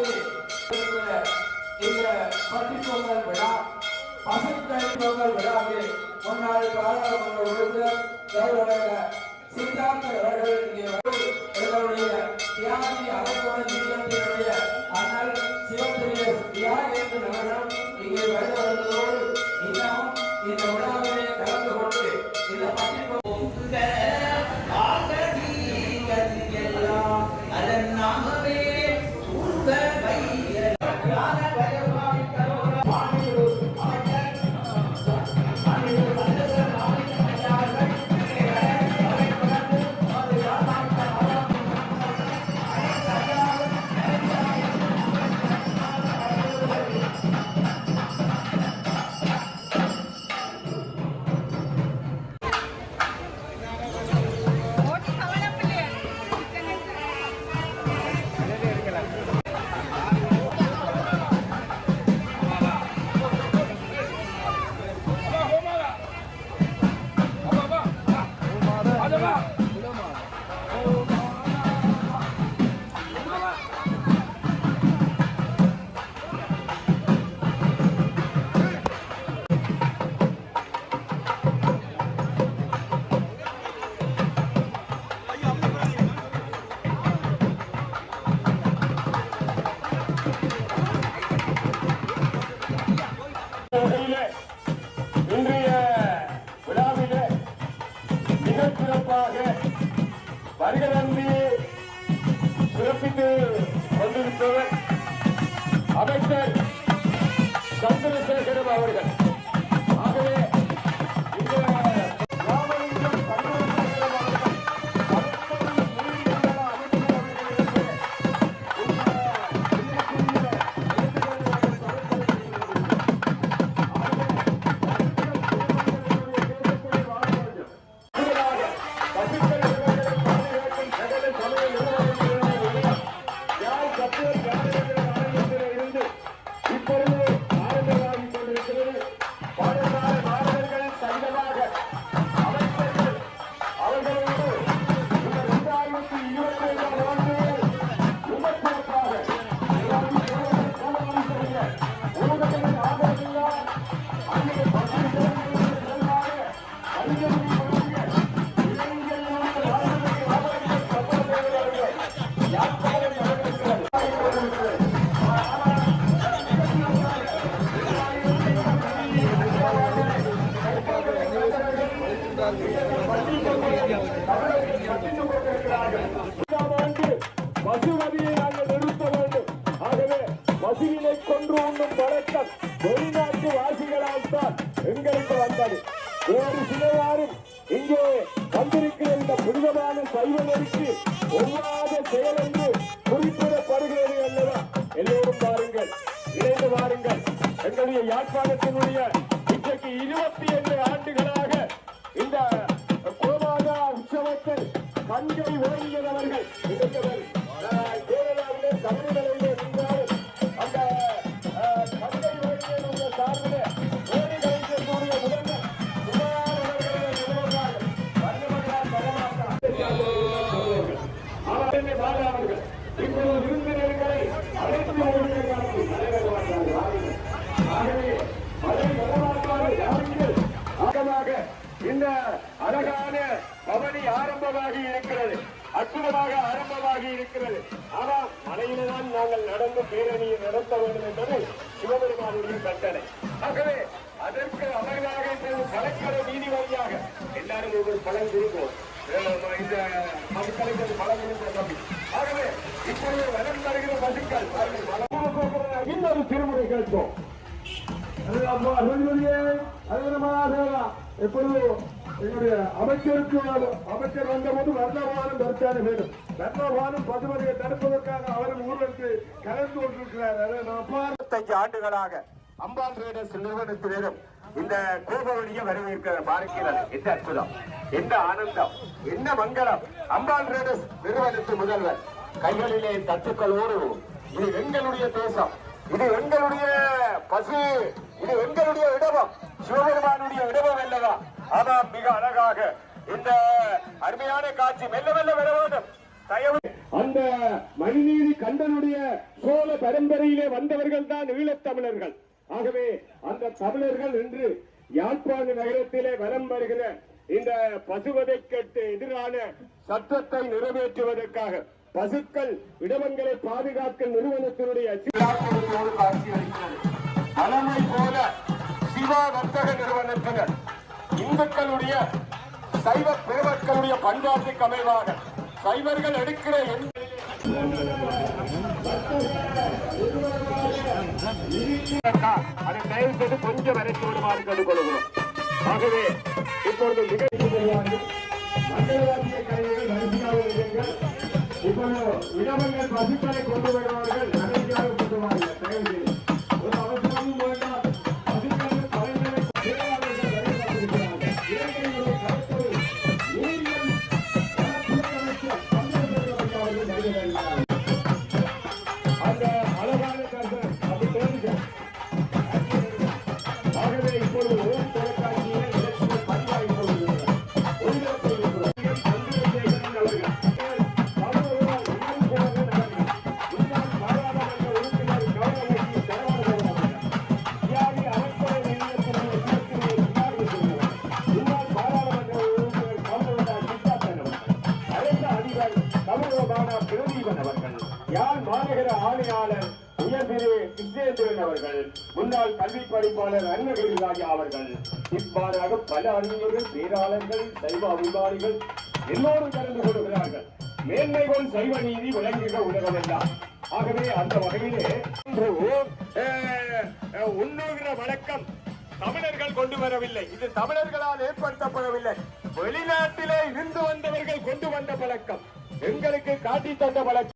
விழாவிலே இருக்கிற இந்த பட்டிப்பொங்கல் விழா பசுக்கை பொங்கல் விழாவில் முன்னாள் பாராளுமன்ற உறுப்பினர் கௌரவ சித்தார்த்த அவர்கள் இங்கே வந்து எங்களுடைய தியாகி பசுவினை கொன்று உண்ணும் பழக்கம் வெளிநாட்டு வாசிகளால் தான் எங்களுக்கு வந்தது. வேறு சிலவாரும் இங்கே வந்திருக்கிற இந்த புனிதமான சைவ நெறிக்கு ஒவ்வாத செயல் என்று குறிப்பிடப்படுகிறது அல்லவா? எல்லோரும் பாருங்கள் இணைந்து பாருங்கள் எங்களுடைய யாழ்ப்பாணத்தினுடைய இன்றைக்கு இருபத்தி ஏழு ஆண்டுகளாக இந்த கோமாதா உற்சவத்தில் தஞ்சை ஓய்ந்தவர்கள் இருக்கிறவர் விருந்தினர்களை அழைத்து தலைவர் ஆகவே மழை ஆகமாக இந்த அழகான பவனி ஆரம்பமாகி இருக்கிறது. அற்புதமாக ஆரம்பமாகி இருக்கிறது. ஆனால் மலையில்தான் நாங்கள் நடந்து பேரணியை நடத்த வேண்டும் என்பது சிவபெருமானுடைய கட்டளை. ஆகவே அதற்கு அவர்களாக இப்போது கலெக்டர் நீதிபதியாக எல்லாரும் ஒரு பலன் கொடுப்போம். இந்த தம்பி. ஆகவே இப்பொழுது பசுக்கள் இன்னொரு திருமுறை கேட்போம். எப்பொழுது அமைச்சருக்கு அமைச்சர் வந்தபோது வர்ணவானம் தரிசான வேண்டும் வர்ணவானம் பசுமதியை தடுப்பதற்காக அவரும் ஊழலுக்கு கலந்து கொண்டிருக்கிறார். அதை ஆண்டுகளாக அம்பான் ரேடர்ஸ் நிறுவனத்தினரும் இந்த கோபவழியை வரவேற்க பார்க்கிறது எந்த அற்புதம். என்ன ஆனந்தம். என்ன மங்களம். அம்பாள் ரேடஸ் நிறுவனத்து முதல்வர். கைகளிலே தத்துக்களோடு இது எங்களுடைய தேசம். இது எங்களுடைய பசு. இது எங்களுடைய இடமம் சிவபெருமானுடைய இடமம் அல்லவா? ஆமாம் மிக அழகாக இந்த அருமையான காட்சி மெல்ல மெல்ல வர வேண்டும். அந்த மணிநீதி கண்டனுடைய சோழ பரம்பரையிலே வந்தவர்கள் தான் ஈழத்தமிழர்கள் ஆகவே அந்த தமிழர்கள் இன்று யாழ்ப்பாண நகரத்திலே வரம் வருகிற இந்த பசுவதைக்கட்டு எதிரான சட்டத்தை நிறைவேற்றுவதற்காக பசுக்கள் இடமங்களை பாதுகாக்கும் நிறுவனத்தினுடைய சிலாக்கோடு தலைமை போல சிவா வர்த்தக நிறுவனத்தினர் இந்துக்களுடைய சைவ பெருமக்களுடைய பண்பாட்டுக்கு அமைவாக சைவர்கள் எடுக்கிற அதை தயவு செய்து கொஞ்சம் வரைத்து விடுமாறு கேட்டுக்கொள்கிறோம் ஆகவே இப்பொழுது நிகழ்ச்சி வரிசையாக இப்பொழுது இடவங்கள் பசுக்களை கொண்டு வருவார்கள் நடத்தியாக கொண்டு வாருங்கள் தயவு செய்து திரு கிருஷ்ணேந்திரன் அவர்கள் முன்னாள் கல்வி படிப்பாளர் அருணகிரி ராஜா அவர்கள் இவ்வாறாக பல அறிஞர்கள் பேராளர்கள் சைவ அபிமானிகள் எல்லோரும் கலந்து கொள்கிறார்கள். மேன்மை போல் சைவ நீதி விளங்குக உலகமெல்லாம் ஆகவே அந்த வகையிலே அஹ், உண்ணுகிற வழக்கம் தமிழர்கள் கொண்டு வரவில்லை. இது தமிழர்களால் ஏற்படுத்தப்படவில்லை. வெளிநாட்டிலே இருந்து வந்தவர்கள் கொண்டு வந்த பழக்கம். எங்களுக்கு காட்டி தந்த பழக்கம்.